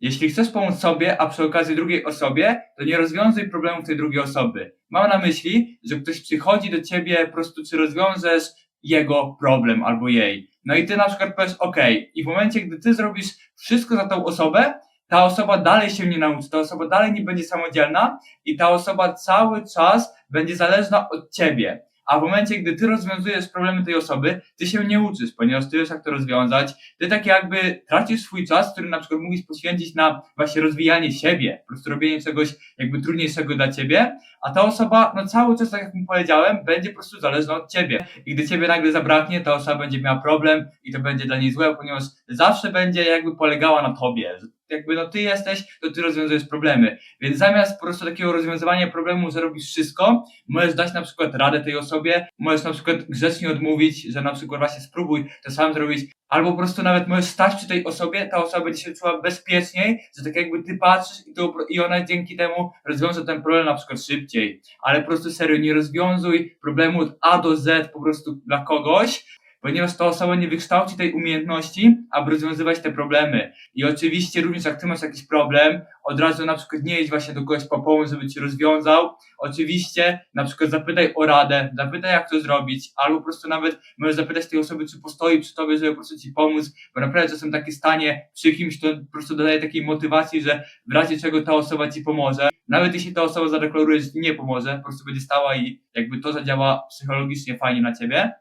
Jeśli chcesz pomóc sobie, a przy okazji drugiej osobie, to nie rozwiązuj problemów tej drugiej osoby. Mam na myśli, że ktoś przychodzi do ciebie po prostu, czy rozwiążesz jego problem albo jej. No i ty na przykład powiesz, ok, i w momencie, gdy ty zrobisz wszystko za tą osobę, ta osoba dalej się nie nauczy, ta osoba dalej nie będzie samodzielna i ta osoba cały czas będzie zależna od ciebie. A w momencie, gdy ty rozwiązujesz problemy tej osoby, ty się nie uczysz, ponieważ ty wiesz, jak to rozwiązać. Ty tak jakby tracisz swój czas, który na przykład mógłbyś poświęcić na właśnie rozwijanie siebie, po prostu robienie czegoś jakby trudniejszego dla ciebie, a ta osoba, no cały czas, tak jak mu powiedziałem, będzie po prostu zależna od ciebie. I gdy ciebie nagle zabraknie, ta osoba będzie miała problem i to będzie dla niej złe, ponieważ zawsze będzie jakby polegała na tobie. Jakby no ty jesteś, to ty rozwiązujesz problemy. Więc zamiast po prostu takiego rozwiązywania problemu, że robisz wszystko, możesz dać na przykład radę tej osobie, możesz na przykład grzecznie odmówić, że na przykład właśnie spróbuj to sam zrobić, albo po prostu nawet możesz stać przy tej osobie, ta osoba będzie się czuła bezpieczniej, że tak jakby ty patrzysz i, to, i ona dzięki temu rozwiąże ten problem na przykład szybciej. Ale po prostu serio, nie rozwiązuj problemu od A do Z po prostu dla kogoś, ponieważ ta osoba nie wykształci tej umiejętności, aby rozwiązywać te problemy. I oczywiście również jak ty masz jakiś problem, od razu na przykład nie idź właśnie do kogoś po pomoc, żeby ci rozwiązał. Oczywiście na przykład zapytaj o radę, zapytaj jak to zrobić, albo po prostu nawet możesz zapytać tej osoby, czy postoi przy tobie, żeby po prostu ci pomóc, bo naprawdę czasem takie stanie przy kimś to po prostu dodaje takiej motywacji, że w razie czego ta osoba ci pomoże. Nawet jeśli ta osoba zadeklaruje, że ci nie pomoże, po prostu będzie stała i jakby to zadziała psychologicznie fajnie na ciebie.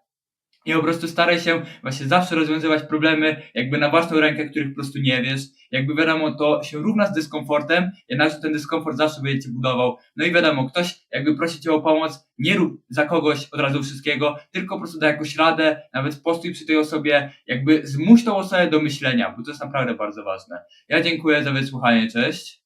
I po prostu staraj się właśnie zawsze rozwiązywać problemy jakby na własną rękę, których po prostu nie wiesz. Jakby wiadomo, to się równa z dyskomfortem, jednakże ten dyskomfort zawsze będzie cię budował. No i wiadomo, ktoś jakby prosi cię o pomoc, nie rób za kogoś od razu wszystkiego, tylko po prostu daj jakąś radę, nawet postój przy tej osobie, jakby zmuś tą osobę do myślenia, bo to jest naprawdę bardzo ważne. Ja dziękuję za wysłuchanie, cześć.